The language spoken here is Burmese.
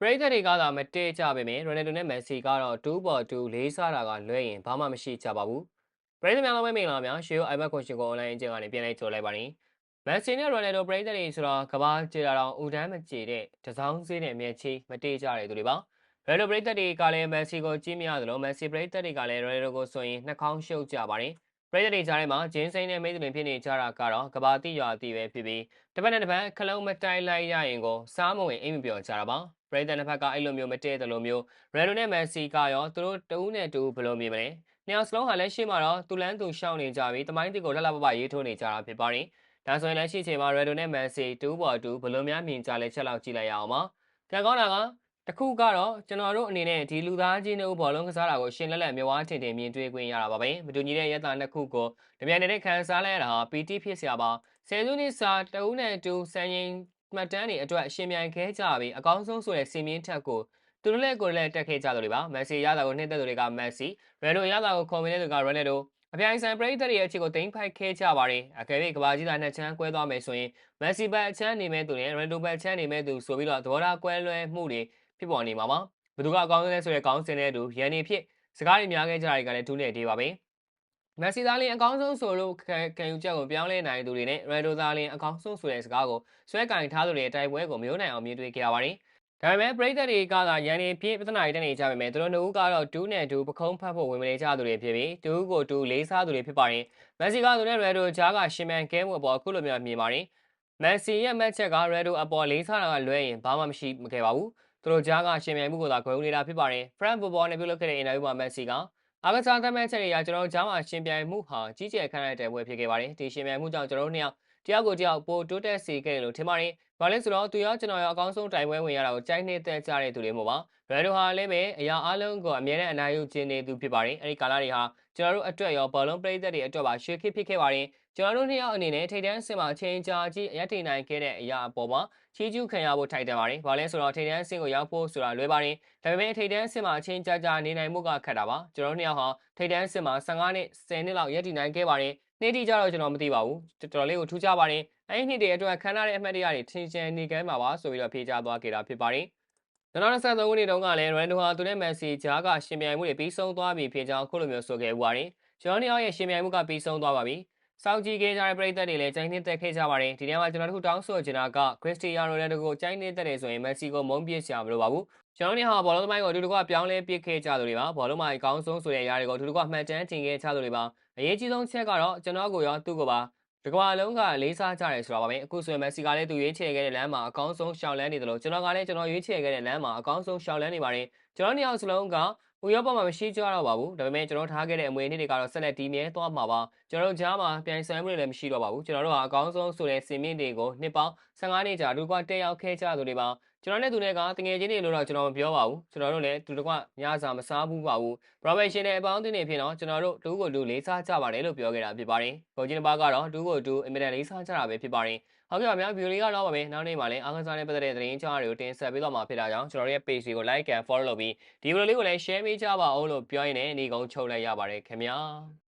ပရိသတ်တွေကသာမတည့်ကြပေမဲ့ရိုနယ်ဒိုနဲ့မက်ဆီကတော့2ပေါ်2လေးစားတာကလွဲရင်ဘာမှမရှိကြပါဘူးပရိသတ်များလုံးပဲမင်္ဂလာပါများရှေးရိုအိုင်ဘတ်ကွန်ရှင်ကိုအွန်လိုင်းအကျဉ်းကနေပြန်လဲကြိုလိုက်ပါရင်မက်ဆီနဲ့ရိုနယ်ဒိုပရိသတ်တွေဆိုတော့ကဘာကြေတာတော့ဦးတန်းမကြေတဲ့တစောင်းစည်းနဲ့မျက်ချီမတည့်ကြတဲ့သူတွေပါရိုနယ်ဒိုပရိသတ်တွေကလည်းမက်ဆီကိုကြည့်မရသလိုမက်ဆီပရိသတ်တွေကလည်းရိုနယ်ဒိုကိုဆိုရင်နှာခေါင်းရှုပ်ကြပါတယ် ပရိသတ်တွေကြားထဲမှာဂျင်းစိန်နဲ့မိတ်ဆွေဖြစ်နေကြတာကတော့ကဘာတိရွာတိပဲဖြစ်ပြီးတစ်ပတ်နဲ့တစ်ပတ်ခလုံးမတိုက်လိုက်ရရင်ကိုစားမဝင်အိမ်မပြောကြတာပါပရိသတ်တစ်ဖက်ကအဲ့လိုမျိုးမတည့်တယ်လို့မျိုးရယ်လိုနဲ့မက်ဆီကရောသူတို့တဦးနဲ့တူဘယ်လိုမြင်မလဲနှစ်ယောက်စလုံးဟာလက်ရှိမှာတော့သူလန်းသူရှောင်းနေကြပြီးတမိုင်းတီကိုလှလှပပရေးထိုးနေကြတာဖြစ်ပါတယ်ဒါဆိုရင်လက်ရှိချိန်မှာရယ်လိုနဲ့မက်ဆီတူပေါ်တူဘယ်လိုများမြင်ကြလဲချက်လောက်ကြည့်လိုက်ရအောင်ပါကံကောင်းတာက တခုကတော့ကျွန်တော်တို့အနေနဲ့ဒီလူသားချင်းတို့ဘောလုံးကစားတာကိုရှင်လက်လက်မြဝါထင်ထင်မြင်တွေ့ခွင့်ရတာပါပဲမတူညီတဲ့ရက်တာနှစ်ခုကိုတပြိုင်တည်းခံစားလိုက်ရတာဟာ PT ဖြစ်စရာပါဆယ်စုနှစ်စာတဦးနဲ့တူစံရင်မှတ်တမ်းတွေအတွက်အရှင်မြန်ခဲကြပြီးအကောင်းဆုံးဆိုတဲ့စီမင်းထက်ကိုသူတို့လည်းကိုယ်လည်းတက်ခဲ့ကြတယ်ပါမက်ဆီရတာကိုနှိမ့်သက်သူတွေကမက်ဆီရယ်လိုရတာကိုခေါ်မင်းတဲ့သူကရယ်နယ်ဒိုအပြိုင်ဆိုင်ပရိသတ်ရဲ့အခြေကိုတင်ဖိုက်ခဲကြပါတယ်အကယ်၍ကဘာကြီးသားနှစ်ချမ်းကွဲသွားမယ်ဆိုရင်မက်ဆီဘက်အချမ်းနေမဲ့သူနဲ့ရယ်ဒိုဘက်အချမ်းနေမဲ့သူဆိုပြီးတော့သဘောထားကွဲလွဲမှုတွေ ဖြစ်ပေါ်နေမှာပါဘသူကအကောင်းဆုံးလဲဆိုတဲ့ကောင်းစင်တဲ့သူရန်နေဖြစ်စကားတွေများခဲ့ကြတာတွေကလည်းဒူးနေသေးပါပဲမက်ဆီသားလင်းအကောင်းဆုံးဆိုလို့ခံယူချက်ကိုပြောင်းလဲနိုင်သူတွေနဲ့ရယ်ဒိုသားလင်းအကောင်းဆုံးဆိုတဲ့စကားကိုဆွဲကင်ထားသူတွေတိုက်ပွဲကိုမျိုးနိုင်အောင်မြင်တွေ့ခဲ့ရပါတယ်။ဒါပေမဲ့ပရိသတ်တွေကသာရန်နေပြည့်ပြဿနာတွေတက်နေကြပေမဲ့သူတို့နှစ်ဦးကတော့တူးနဲ့တူပခုံးဖတ်ဖို့ဝင်မနေကြသူတွေဖြစ်ပြီးတူးကိုတူးလေးစားသူတွေဖြစ်ပါတယ်။မက်ဆီကသူနဲ့ရယ်ဒိုဂျားကရှင်မန်ကဲမှုအပေါ်အခုလိုမျိုးမြင်ပါတယ်။မက်ဆီရဲ့မက်ချက်ကရယ်ဒိုအပေါ်လေးစားတာကလွဲရင်ဘာမှမရှိမခဲ့ပါဘူး။ သူတို့ဂျားကရှင်မြန်မှုကိုသာဂုဏ်နေတာဖြစ်ပါတယ်။ဖရန့်ဘော်ဘောနဲ့ပြုလုပ်ခဲ့တဲ့အင်တာဗျူးမှာမက်ဆီကအားကစားသမိုင်းချက်တွေကကျွန်တော်တို့ကြားမှာရှင်ပြိုင်မှုဟာကြီးကျယ်ခမ်းနားတဲ့ပွဲဖြစ်ခဲ့ပါတယ်ဒီရှင်ပြိုင်မှုကြောင့်ကျွန်တော်တို့နှစ်ယောက်တယောက်ကိုတယောက်ပိုတိုးတက်စေခဲ့တယ်လို့ထင်ပါတယ် ဘာလဲဆိုတော့သူရောကျွန်တော်ရောအကောင်းဆုံးတိုင်ပွဲဝင်ရတာကိုကြိုက်နေတဲ့ကြတဲ့သူတွေမို့ပါဘယ်လိုဟာလဲပဲအရာအလုံးကိုအမြဲတမ်းအနာယူခြင်းနေသူဖြစ်ပါတယ်အဲဒီကာလတွေဟာကျွန်တော်တို့အတွက်ရောဘောလုံးပရိသတ်တွေအတွက်ပါရွှေခေတ်ဖြစ်ခဲ့ပါတယ်ကျွန်တော်တို့နှစ်ယောက်အနေနဲ့ထိတ်တန်းစင်မှာချင်းကြာကြီးအရက်ထိန်နိုင်ခဲ့တဲ့အရာအပေါ်မှာချီးကျူးခံရဖို့ထိုက်တန်ပါတယ်။ဘာလဲဆိုတော့ထိတ်တန်းစင်ကိုရောက်ဖို့ဆိုတာလွယ်ပါတယ်။ဒါပေမဲ့ထိတ်တန်းစင်မှာချင်းကြာကြာနေနိုင်မှုကခက်တာပါ။ကျွန်တော်တို့နှစ်ယောက်ဟာထိတ်တန်းစင်မှာ15နှစ်10နှစ်လောက်ရက်ထိနိုင်ခဲ့ပါတယ်။နေ့တိကျတော့ကျွန်တော်မသိပါဘူး။တော်တော်လေးကိုထူးခြားပါတယ်။ အဲဒီနှစ်တွေအတွက်ခန်းထားတဲ့အမှတ်တရတွေထင်ရှားနေကမ်းမှာပါဆိုပြီးတော့ဖြေကြားသွားခဲ့တာဖြစ်ပါတယ်။2023ခုနှစ်တုန်းကလည်းရန်ဒိုဟာသူနဲ့မက်ဆီဂျားကရှင်ပြိုင်မှုတွေပြီးဆုံးသွားပြီဖြစ်ကြောင်းခုလိုမျိုးဆိုခဲ့ဥပါတယ်။ကျွန်တော်တို့ရဲ့ရှင်ပြိုင်မှုကပြီးဆုံးသွားပါပြီ။စောင့်ကြည့်ခဲ့ကြတဲ့ပရိသတ်တွေလည်းကြိုင်းနှင်းတက်ခဲ့ကြပါတယ်ဒီနေ့မှာကျွန်တော်တို့တောင်းဆိုချင်တာကခရစ္စတီယာနိုရိုနယ်ဒိုကိုကြိုင်းနှင်းတက်တယ်ဆိုရင်မက်ဆီကိုမုန်းပြစ်စရာမလိုပါဘူးကျွန်တော်တို့ဟာဘောလုံးသမိုင်းကိုအတူတကွပြောင်းလဲပစ်ခဲ့ကြသူတွေပါဘောလုံးမှာအကောင်းဆုံးဆိုတဲ့အရာတွေကိုအတူတကွမှတ်တမ်းတင်ခဲ့ကြသူတွေပါအရေးကြီးဆုံးချက်ကတော့ကျွန်တော်ကိုရောသူ့ကိုပါ ဒီကမ္ဘာလုံးကလေးစားကြတယ်ဆိုတာပါပဲအခုဆိုရင်မက်ဆီကလည်းသူရွေးချယ်ခဲ့တဲ့လမ်းမှာအကောင်းဆုံးရှောင်လန်းနေတယ်လို့ကျွန်တော်ကလည်းကျွန်တော်ရွေးချယ်ခဲ့တဲ့လမ်းမှာအကောင်းဆုံးရှောင်လန်းနေပါတယ်ကျွန်တော်နှစ်ယောက်စလုံးကဥရောပမှာမရှိကြတော့ပါဘူးဒါပေမဲ့ကျွန်တော်ထားခဲ့တဲ့အမွေနှစ်တွေကတော့ဆက်လက်တည်မြဲသွားမှာပါကျွန်တော်တို့ကြားမှာပြိုင်ဆိုင်မှုတွေလည်းမရှိတော့ပါဘူးကျွန်တော်တို့ဟာအကောင်းဆုံးဆိုတဲ့စင်မြင့်တွေကိုနှစ်ပေါင်း15နှစ်ကြာဒုက္ခတက်ရောက်ခဲ့ကြသူတွေပါ ကျွန်တော်နဲ့သူနဲ့ကတငယ်ချင်းတွေလို့တော့ကျွန်တော်မပြောပါဘူးကျွန်တော်တို့လည်းသူတကွညစာမစားဘူးပါဘူး professional အပေါင်းအသင်းတွေဖြစ်တော့ကျွန်တော်တို့တူကိုတူလေးစားကြပါတယ်လို့ပြောခဲ့တာဖြစ်ပါတယ်ကိုကြီးတစ်ပါးကတော့တူကိုတူအင်မတန်လေးစားကြတာပဲဖြစ်ပါတယ်ဟုတ်ကဲ့ပါဗျာဗီဒီယိုလေးကတော့ပါပဲနောက်နေ့မှာလည်းအားကစားနဲ့ပတ်သက်တဲ့သတင်းကြားတွေကိုတင်ဆက်ပေးတော့မှာဖြစ်တာကြောင့်ကျွန်တော်ရဲ့ page ကို like and follow လုပ်ပြီးဒီဗီဒီယိုလေးကိုလည်း share ပေးကြပါအောင်လို့ပြောရင်းနဲ့ညီကုန်းချုပ်လိုက်ရပါတယ်ခင်ဗျာ